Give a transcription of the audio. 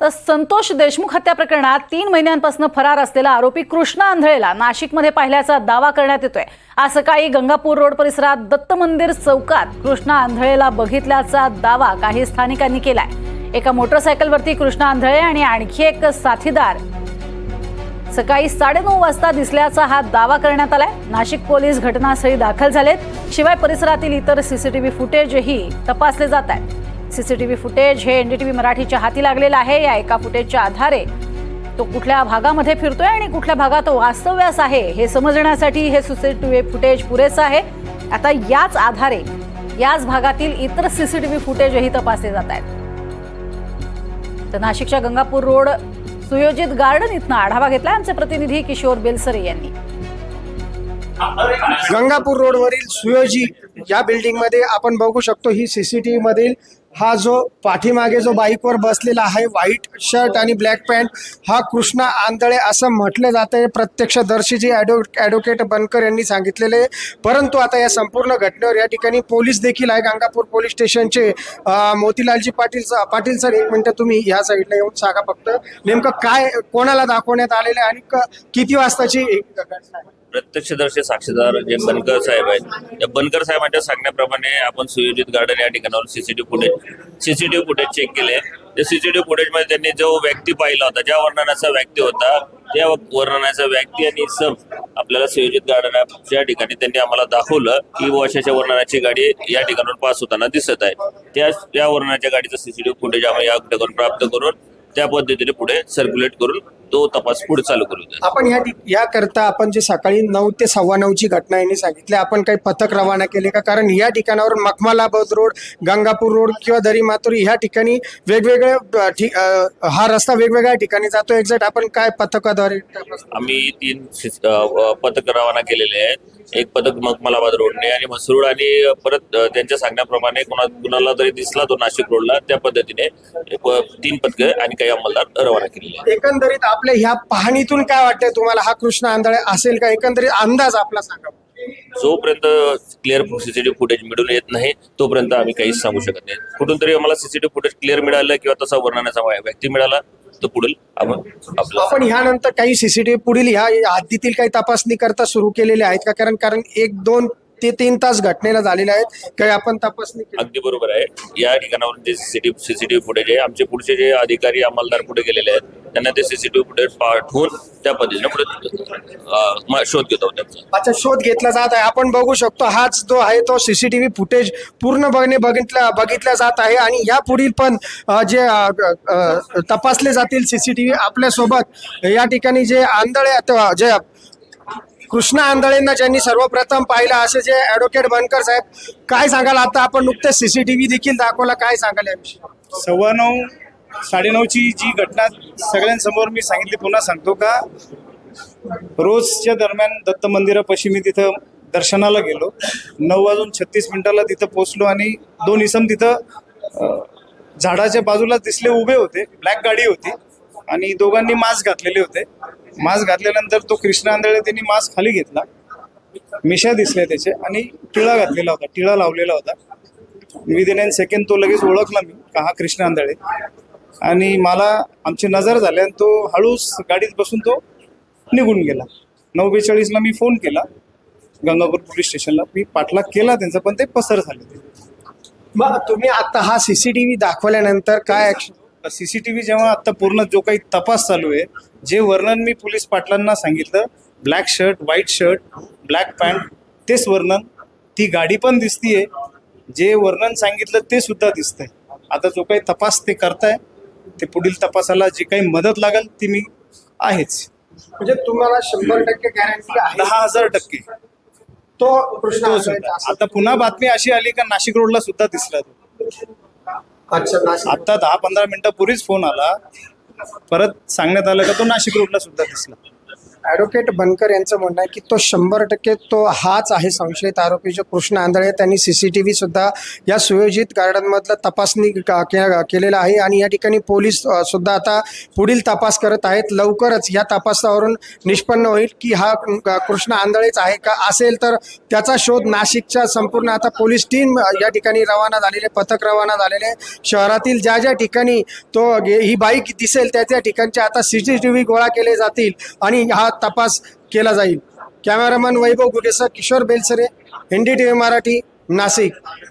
तर संतोष देशमुख हत्या प्रकरणात तीन महिन्यांपासून फरार असलेला आरोपी कृष्णा आंधळेला नाशिकमध्ये पाहिल्याचा दावा करण्यात येतोय. आज सकाळी गंगापूर रोड परिसरात दत्त मंदिर चौकात कृष्णा आंधळेला बघितल्याचा दावा काही स्थानिकांनी केलाय. एका मोटरसायकलवरती कृष्णा आंधळे आणि आणखी एक साथीदार सकाळी साडेनऊ वाजता दिसल्याचा हा दावा करण्यात आलाय. नाशिक पोलीस घटनास्थळी दाखल झालेत. शिवाय परिसरातील इतर सीसीटीव्ही फुटेजही तपासले जात आहेत. सीसीटीव्ही फुटेज हे एनडीटीव्ही मराठीच्या हाती लागलेलं आहे. या एका फुटेजच्या आधारे तो कुठल्या भागामध्ये फिरतोय आणि कुठल्या भागात तो वास्तव्यास आहे हे समजण्यासाठी हे सीसीटीव्ही फुटेज पुरेसं आहे. आता याच आधारे याच भागातील इतर सीसीटीव्ही फुटेजही तपासले जात आहेत. तर नाशिकच्या गंगापूर रोड सुयोजित गार्डन इथनं आढावा घेतला आमचे प्रतिनिधी किशोर बेलसरे यांनी. गंगापूर रोडवरील सुयोजी या बिल्डिंगमध्ये आपण बघू शकतो ही सीसीटीव्ही मधील हा जो पाठीमागे जो बाईकवर बसलेला आहे व्हाईट शर्ट आणि ब्लॅक पॅन्ट हा कृष्णा आंधळे असं म्हटलं जात आहे प्रत्यक्षदर्शी जी ॲडो ॲडव्होकेट बनकर यांनी सांगितलेले आहे. परंतु आता या संपूर्ण घटनेवर या ठिकाणी पोलीस देखील आहे. गंगापूर पोलीस स्टेशनचे मोतीलालजी पाटील पाटील सर एक मिनटं तुम्ही या साईडला येऊन सांगा फक्त. नेमकं काय कोणाला दाखवण्यात आलेलं आहे आणि किती वाजताची प्रत्यक्षदर्शी साक्षीदार जे बनकर साहेब आहेत. त्या बनकर साहेबांच्या सांगण्याप्रमाणे आपण सुयोजित गार्डन या ठिकाणावर CCTV footage CCTV footage check केले त्या सीसीटीव्ही फुटेजमध्ये त्यांनी जो व्यक्ती पाहिला होता ज्या वर्णनाचा व्यक्ती होता त्या वर्णनाचा व्यक्ती आणि सब आपल्याला सुयोजित गार्डनच्या ठिकाणी त्यांनी आम्हाला दाखवलं की वर्षाच्या वर्णनाची गाडी या ठिकाणावर पास होताना दिसत आहे. त्या त्या वर्णनाच्या गाडीचं सीसीटीव्ही फुटेज आम्ही या ठिकाणी प्राप्त करून त्या पद्धतीने पुढे सर्क्युलेट करून तो तपास पुढे चालू करू द्या आपण ह्या ठिक- याकरता आपण जे सकाळी नऊ ते सव्वा नऊची घटना यांनी सांगितली आपण काही पथक रवाना केले का? कारण या ठिकाणावर मखमालाबाद रोड गंगापूर रोड किंवा दरी माथुरी ह्या ठिकाणी वेगवेगळे अ, ठि- अ, हा रस्ता वेगवेगळ्या ठिकाणी जातो. एक्झॅक्ट आपण काय पथकाद्वारे? आम्ही तीन पथक रवाना केलेले आहेत. एक पथक मखमलाबाद रोडने आणि मसरूड आणि परत त्यांच्या सांगण्याप्रमाणे कोणा कुणाला तरी दिसला तो नाशिक रोडला त्या पद्धतीने तीन पथक आणि काही अंमलदार रवाना केलेले एकंदरीत आपल्या ह्या पाहणीतून काय वाटतंय तुम्हाला? हा कृष्ण आंधळे असेल का? एकंदरीत अंदाज आपला सांगा. जोपर्यंत क्लिअर सीसीटीव्ही फुटेज मिळून येत नाही तोपर्यंत आम्ही काहीच सांगू शकत नाही. कुठून तरी आम्हाला सीसीटीव्ही फुटेज क्लिअर मिळालं किंवा तसा वर्णनाचा व्यक्ती मिळाला तर पुढील आपण आपण ह्यानंतर काही सीसीटीव्ही पुढील ह्या हद्दीतील काही तपासणी करता सुरू केलेले आहेत का? कारण कारण एक दोन ते तीन तास घटनेला झालेले आहेत. काही आपण तपासणी केली. अगदी बरोबर आहे. या ठिकाणावर जे सीसीटीव्ही सीसीटीव्ही फुटेज आहे. आमचे पुढचे जे अधिकारी अंमलदार पुढे गेलेले आहेत त्यांना ते सीसीटीव्ही फुटेज पाठवून त्या पद्धतीने पुढे शोध घेतो त्यांचा. अच्छा शोध घेतला जात आहे. आपण बघू शकतो हाच जो आहे तो सीसीटीव्ही फुटेज पूर्णपणे बघितला बघितला जात आहे आणि या पुढील पण अ, जे अ, अ, तपासले जातील सीसीटीव्ही आपल्यासोबत या ठिकाणी जे आंधळे जे कृष्णा आंधळेंना ज्यांनी सर्वप्रथम पाहिलं असे जे ॲडव्होकेट बनकर साहेब काय सांगाल? आता आपण नुकतेच सीसीटीव्ही देखील दाखवला काय सांगाल याविषयी? सव्वा नऊ साडेनऊची जी घटना सगळ्यांसमोर मी सांगितली पुन्हा सांगतो का? रोजच्या दरम्यान दत्त मंदिरापाशी मी तिथं दर्शनाला गेलो. नऊ वाजून छत्तीस मिनिटाला तिथं पोचलो आणि दोन इसम तिथं झाडाच्या बाजूला दिसले उभे होते ब्लॅक गाडी होती. आणि दोघांनी मास्क घातलेले होते. मास्क घातल्यानंतर तो कृष्ण आंधळे त्यांनी मास्क खाली घेतला. मिशा दिसल्या त्याचे आणि टिळा घातलेला होता टिळा लावलेला होता. विदिन एन सेकंड तो लगेच ओळखला मी का हा कृष्ण आंधळे. आणि मला आमची नजर झाली आणि तो हळूच गाडीत बसून तो निघून गेला. नऊ बेचाळीसला मी फोन केला. गंगापूर पोलीस स्टेशनला. मी पाठलाग केला त्यांचा पण ते पसर झाले. ते मग तुम्ही आता हा सीसीटीव्ही दाखवल्यानंतर काय ऍक्शन सीसीटीव्ही जेव्हा आता पूर्ण जो काही तपास चालू आहे जे वर्णन मी पोलीस पाटलांना सांगितलं black shirt white shirt black pant तेच वर्णन ती गाडी पण दिसतीये. जे वर्णन सांगितलं ते सुद्धा दिसतंय. आता जो काही तपास ते करताय ते पुढील तपासाला जी काही मदत लागेल ती मी आहेच. म्हणजे तुम्हाला शंभर टक्के गॅरंटी दहा हजार टक्के. तो. असेल. आता पुन्हा बातमी अशी आली का नाशिक रोडला सुद्धा दिसला तो. अच्छा आता दहा पंधरा मिनिटापूर्वीच फोन आला. परत सांगण्यात आलं का तो नाशिक रोडला सुद्धा दिसला. ॲडव्होकेट बनकर यांचं म्हणणं आहे की तो शंभर टक्के तो हाच आहे संशयित आरोपी जो कृष्ण आंधळे त्यांनी सी सी टी व्ही सुद्धा या सुयोजित गार्डनमधलं तपासणी का- आहे आणि या ठिकाणी पोलीस सुद्धा आता पुढील तपास करत आहेत. लवकरच या तपासावरून निष्पन्न होईल की हा कृष्ण आंधळेच आहे का? असेल तर त्याचा शोध नाशिकच्या संपूर्ण आता पोलीस टीम या ठिकाणी रवाना झालेले पथक रवाना झालेले शहरातील ज्या ज्या ठिकाणी तो ही बाईक दिसेल त्या त्या ठिकाणचे आता सी सी टी व्ही गोळा केले जातील आणि हा तपास केला जाईल. Cameraman Vaibhav गुगेसह Kishor Belsare N D T V Marathi Nashik.